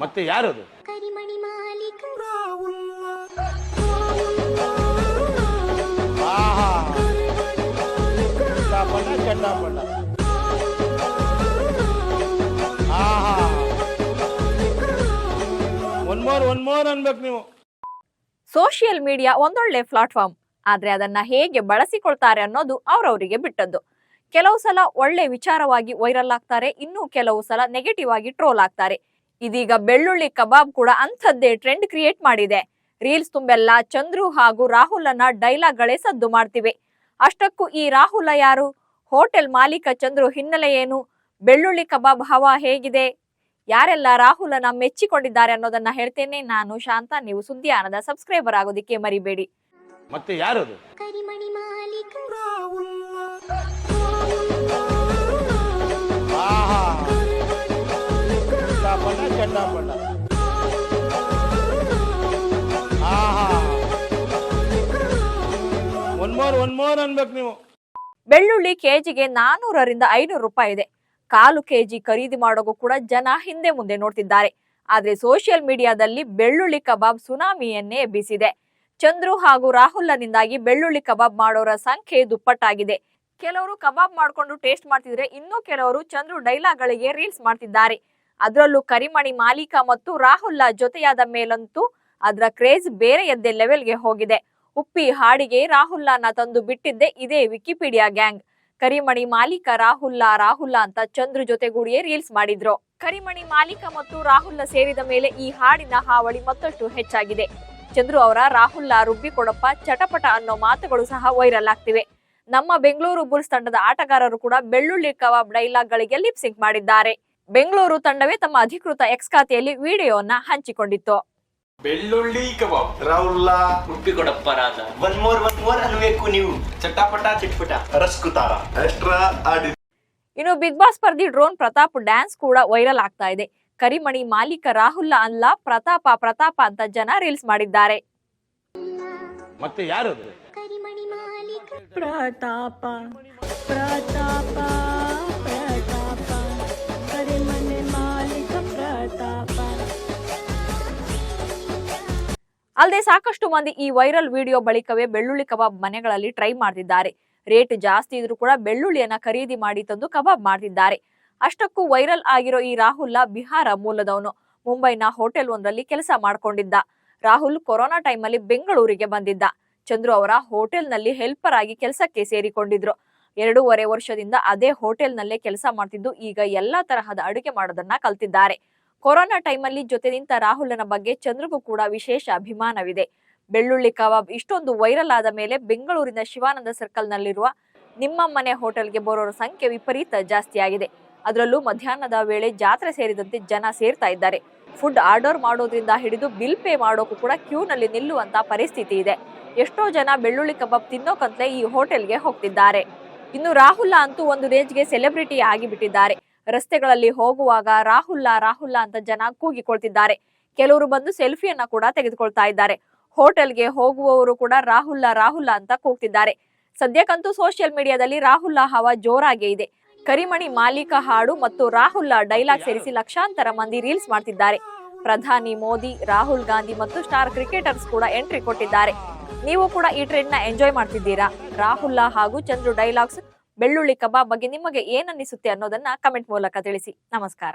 ಮತ್ತೆ ಯಾರದು? ಕರಿಮಣಿ ಮಾಲೀಕ. ಆಹಾ. ಚಂಡಾಪಣ್ಣ ಚಂಡಾಪಣ್ಣ ಆಹಾ. ಒನ್ ಮೋರ್ ಒನ್ ಮೋರ್ ಅನ್ಬೇಕು ನೀವು. ಸೋಷಿಯಲ್ ಮೀಡಿಯಾ ಒಂದೊಳ್ಳೆ ಪ್ಲಾಟ್ಫಾರ್ಮ್. ಆದ್ರೆ ಅದನ್ನ ಹೇಗೆ ಬಳಸಿಕೊಳ್ತಾರೆ ಅನ್ನೋದು ಅವ್ರವರಿಗೆ ಬಿಟ್ಟದ್ದು. ಕೆಲವು ಸಲ ಒಳ್ಳೆ ವಿಚಾರವಾಗಿ ವೈರಲ್ ಆಗ್ತಾರೆ ಇನ್ನು ಕೆಲವು ಸಲ ನೆಗೆಟಿವ್ ಆಗಿ ಟ್ರೋಲ್ ಆಗ್ತಾರೆ. ಇದೀಗ ಬೆಳ್ಳುಳ್ಳಿ ಕಬಾಬ್ ಕೂಡ ಅಂಥದ್ದೇ ಟ್ರೆಂಡ್ ಕ್ರಿಯೇಟ್ ಮಾಡಿದೆ. ರೀಲ್ಸ್ ತುಂಬೆಲ್ಲ ಚಂದ್ರು ಹಾಗೂ ರಾಹುಲನ ಡೈಲಾಗಳೇ ಸದ್ದು ಮಾಡ್ತಿವೆ. ಅಷ್ಟಕ್ಕೂ ಈ ರಾಹುಲ ಯಾರು? ಹೋಟೆಲ್ ಮಾಲೀಕ ಚಂದ್ರು ಹಿನ್ನೆಲೆ ಏನು? ಬೆಳ್ಳುಳ್ಳಿ ಕಬಾಬ್ ಹವಾ ಹೇಗಿದೆ? ಯಾರೆಲ್ಲ ರಾಹುಲನ ಮೆಚ್ಚಿಕೊಂಡಿದ್ದಾರೆ ಅನ್ನೋದನ್ನ ಹೇಳ್ತೇನೆ ನಾನು ಶಾಂತ. ನೀವು ಸುದ್ಯಾನದ ಸಬ್ಸ್ಕ್ರೈಬರ್ ಆಗೋದಿಕ್ಕೆ ಮರಿಬೇಡಿ. ಮತ್ತೆ ಯಾರದು? ಒನ್ ಅನ್ಬೇಕು ನೀವು. ಬೆಳ್ಳುಳ್ಳಿ ಕೆಜಿಗೆ ನಾನೂರರಿಂದ ಐನೂರು ರೂಪಾಯಿ ಇದೆ. ಕಾಲು ಕೆಜಿ ಖರೀದಿ ಮಾಡೋಕು ಕೂಡ ಜನ ಹಿಂದೆ ಮುಂದೆ ನೋಡ್ತಿದ್ದಾರೆ. ಆದ್ರೆ ಸೋಷಿಯಲ್ ಮೀಡಿಯಾದಲ್ಲಿ ಬೆಳ್ಳುಳ್ಳಿ ಕಬಾಬ್ ಸುನಾಮಿಯನ್ನೇ ಎಬ್ಬಿಸಿದೆ. ಚಂದ್ರು ಹಾಗೂ ರಾಹುಲ್ನಿಂದಾಗಿ ಬೆಳ್ಳುಳ್ಳಿ ಕಬಾಬ್ ಮಾಡೋರ ಸಂಖ್ಯೆ ದುಪ್ಪಟ್ಟಾಗಿದೆ. ಕೆಲವರು ಕಬಾಬ್ ಮಾಡ್ಕೊಂಡು ಟೇಸ್ಟ್ ಮಾಡ್ತಿದ್ರೆ ಇನ್ನು ಕೆಲವರು ಚಂದ್ರು ಡೈಲಾಗ್ಗಳಿಗೆ ರೀಲ್ಸ್ ಮಾಡ್ತಿದ್ದಾರೆ. ಅದರಲ್ಲೂ ಕರಿಮಣಿ, ಮಾಲೀಕ ಮತ್ತು ರಾಹುಲ್ ಜೊತೆಯಾದ ಮೇಲಂತೂ ಅದರ ಕ್ರೇಜ್ ಬೇರೆ ಎದ್ದೆ ಲೆವೆಲ್ಗೆ ಹೋಗಿದೆ. ಉಪ್ಪಿ ಹಾಡಿಗೆ ರಾಹುಲ್ಲಾನ ತಂದು ಬಿಟ್ಟಿದ್ದೆ ಇದೇ ವಿಕಿಪೀಡಿಯಾ ಗ್ಯಾಂಗ್. ಕರಿಮಣಿ, ಮಾಲೀಕ ರಾಹುಲ್ಲ ರಾಹುಲ್ಲ ಅಂತ ಚಂದ್ರು ಜೊತೆಗೂಡಿಯೇ ರೀಲ್ಸ್ ಮಾಡಿದ್ರು. ಕರಿಮಣಿ, ಮಾಲೀಕ ಮತ್ತು ರಾಹುಲ್ಲ ಸೇರಿದ ಮೇಲೆ ಈ ಹಾಡಿನ ಹಾವಳಿ ಮತ್ತಷ್ಟು ಹೆಚ್ಚಾಗಿದೆ. ಚಂದ್ರು ಅವರ ರಾಹುಲ್ಲ ರುಬ್ಬಿ ಕೊಡಪ್ಪ, ಚಟಪಟ ಅನ್ನೋ ಮಾತುಗಳು ಸಹ ವೈರಲ್ ಆಗ್ತಿವೆ. ನಮ್ಮ ಬೆಂಗಳೂರು ಬುಲ್ಸ್ ತಂಡದ ಆಟಗಾರರು ಕೂಡ ಬೆಳ್ಳುಳ್ಳಿ ಕವಾಬ್ ಡೈಲಾಗ್ಗಳಿಗೆ ಲಿಪ್ಸಿಂಗ್ ಮಾಡಿದ್ದಾರೆ. ಬೆಂಗಳೂರು ತಂಡವೇ ತಮ್ಮ ಅಧಿಕೃತ ಎಕ್ಸ್ ಖಾತೆಯಲ್ಲಿ ವಿಡಿಯೋನ ಹಂಚಿಕೊಂಡಿತ್ತು. ಬೆಳ್ಳುಳ್ಳಿ ಕಬಾಬ್. ರಾಹುಲ್ಲ ಉಪ್ಪಿಕೊಡಪ್ಪ ರಾಜ ಒನ್ ಮೋರ್ ಒನ್ ಮೋರ್ ಅನ್ಬೇಕು ನೀವು. ಚಟಾಪಟ ಚಿಟ್ಪಟ. ರಸ್ಕುತಾರ. ಎಕ್ಸ್ಟ್ರಾ ಆಡಿ ಇನ್ನು ಬಿಗ್ ಬಾಸ್ ಸ್ಪರ್ಧಿ ಡ್ರೋನ್ ಪ್ರತಾಪ್ ಡ್ಯಾನ್ಸ್ ಕೂಡ ವೈರಲ್ ಆಗ್ತಾ ಇದೆ. ಕರಿಮಣಿ ಮಾಲೀಕ ರಾಹುಲ್ ಅಲ್ಲ ಪ್ರತಾಪ ಪ್ರತಾಪ ಅಂತ ಜನ ರೀಲ್ಸ್ ಮಾಡಿದ್ದಾರೆ. ಮತ್ತೆ ಯಾರು ಕರಿಮಣಿ ಮಾಲೀಕ ಪ್ರತಾಪ ಪ್ರತಾಪ ಪ್ರತಾಪ. ಅಲ್ಲದೆ ಸಾಕಷ್ಟು ಮಂದಿ ಈ ವೈರಲ್ ವಿಡಿಯೋ ಬಳಿಕವೇ ಬೆಳ್ಳುಳ್ಳಿ ಕಬಾಬ್ ಮನೆಗಳಲ್ಲಿ ಟ್ರೈ ಮಾಡ್ತಿದ್ದಾರೆ. ರೇಟ್ ಜಾಸ್ತಿ ಇದ್ರೂ ಕೂಡ ಬೆಳ್ಳುಳ್ಳಿಯನ್ನ ಖರೀದಿ ಮಾಡಿ ತಂದು ಕಬಾಬ್ ಮಾಡ್ತಿದ್ದಾರೆ. ಅಷ್ಟಕ್ಕೂ ವೈರಲ್ ಆಗಿರೋ ಈ ರಾಹುಲ್ ಬಿಹಾರ ಮೂಲದವನು ಮುಂಬೈನ ಹೋಟೆಲ್ ಒಂದರಲ್ಲಿ ಕೆಲಸ ಮಾಡ್ಕೊಂಡಿದ್ದ. ರಾಹುಲ್ ಕೊರೋನಾ ಟೈಮಲ್ಲಿ ಬೆಂಗಳೂರಿಗೆ ಬಂದಿದ್ದ. ಚಂದ್ರು ಅವರ ಹೋಟೆಲ್ನಲ್ಲಿ ಹೆಲ್ಪರ್ ಆಗಿ ಕೆಲಸಕ್ಕೆ ಸೇರಿಕೊಂಡಿದ್ರು. ಎರಡೂವರೆ ವರ್ಷದಿಂದ ಅದೇ ಹೋಟೆಲ್ನಲ್ಲೇ ಕೆಲಸ ಮಾಡ್ತಿದ್ದು. ಈಗ ಎಲ್ಲಾ ತರಹದ ಅಡುಗೆ ಮಾಡೋದನ್ನ ಕಲ್ತಿದ್ದಾರೆ. ಕೊರೋನಾ ಟೈಮಲ್ಲಿ ಜೊತೆ ನಿಂತ ರಾಹುಲನ ಬಗ್ಗೆ ಚಂದ್ರಗೂ ಕೂಡ ವಿಶೇಷ ಅಭಿಮಾನವಿದೆ. ಬೆಳ್ಳುಳ್ಳಿ ಕಬಾಬ್ ಇಷ್ಟೊಂದು ವೈರಲ್ ಆದ ಮೇಲೆ ಬೆಂಗಳೂರಿನ ಶಿವಾನಂದ ಸರ್ಕಲ್ ನಲ್ಲಿರುವ ನಿಮ್ಮ ಮನೆ ಹೋಟೆಲ್ಗೆ ಬರೋರ ಸಂಖ್ಯೆ ವಿಪರೀತ ಜಾಸ್ತಿಯಾಗಿದೆ. ಅದರಲ್ಲೂ ಮಧ್ಯಾಹ್ನದ ವೇಳೆ ಜಾತ್ರೆ ಸೇರಿದಂತೆ ಜನ ಸೇರ್ತಾ ಇದ್ದಾರೆ. ಫುಡ್ ಆರ್ಡರ್ ಮಾಡೋದ್ರಿಂದ ಹಿಡಿದು ಬಿಲ್ ಪೇ ಮಾಡೋಕ್ಕೂ ಕೂಡ ಕ್ಯೂ ನಲ್ಲಿ ನಿಲ್ಲುವಂತ ಪರಿಸ್ಥಿತಿ ಇದೆ. ಎಷ್ಟೋ ಜನ ಬೆಳ್ಳುಳ್ಳಿ ಕಬಾಬ್ ತಿನ್ನೋಕಂತಲೇ ಈ ಹೋಟೆಲ್ಗೆ ಹೋಗ್ತಿದ್ದಾರೆ. ಇನ್ನು ರಾಹುಲ್ ಅಂತೂ ಒಂದು ರೇಂಜ್ಗೆ ಸೆಲೆಬ್ರಿಟಿ ಆಗಿಬಿಟ್ಟಿದ್ದಾರೆ. ರಸ್ತೆಗಳಲ್ಲಿ ಹೋಗುವಾಗ ರಾಹುಲ್ಲ ರಾಹುಲ್ಲ ಅಂತ ಜನ ಕೂಗಿಕೊಳ್ತಿದ್ದಾರೆ. ಕೆಲವರು ಬಂದು ಸೆಲ್ಫಿಯನ್ನ ಕೂಡ ತೆಗೆದುಕೊಳ್ತಾ ಇದ್ದಾರೆ. ಹೋಟೆಲ್ಗೆ ಹೋಗುವವರು ಕೂಡ ರಾಹುಲ್ಲ ರಾಹುಲ್ಲ ಅಂತ ಕೂಗ್ತಿದ್ದಾರೆ. ಸದ್ಯಕ್ಕಂತೂ ಸೋಷಿಯಲ್ ಮೀಡಿಯಾದಲ್ಲಿ ರಾಹುಲ್ಲ ಹವಾ ಜೋರಾಗೇ ಇದೆ. ಕರಿಮಣಿ, ಮಾಲೀಕ ಹಾಡು ಮತ್ತು ರಾಹುಲ್ಲ ಡೈಲಾಗ್ ಸೇರಿಸಿ ಲಕ್ಷಾಂತರ ಮಂದಿ ರೀಲ್ಸ್ ಮಾಡ್ತಿದ್ದಾರೆ. ಪ್ರಧಾನಿ ಮೋದಿ, ರಾಹುಲ್ ಗಾಂಧಿ ಮತ್ತು ಸ್ಟಾರ್ ಕ್ರಿಕೆಟರ್ಸ್ ಕೂಡ ಎಂಟ್ರಿ ಕೊಟ್ಟಿದ್ದಾರೆ. ನೀವು ಕೂಡ ಈ ಟ್ರೆಂಡ್ನ ಎಂಜಾಯ್ ಮಾಡ್ತಿದ್ದೀರಾ? ರಾಹುಲ್ಲ ಹಾಗೂ ಚಂದ್ರು ಡೈಲಾಗ್ಸ್ ಬೆಳ್ಳುಳ್ಳಿ ಕಬಾಬ್ ಬಗ್ಗೆ ನಿಮಗೆ ಏನನ್ನಿಸುತ್ತೆ ಅನ್ನೋದನ್ನ ಕಮೆಂಟ್ ಮೂಲಕ ತಿಳಿಸಿ. ನಮಸ್ಕಾರ.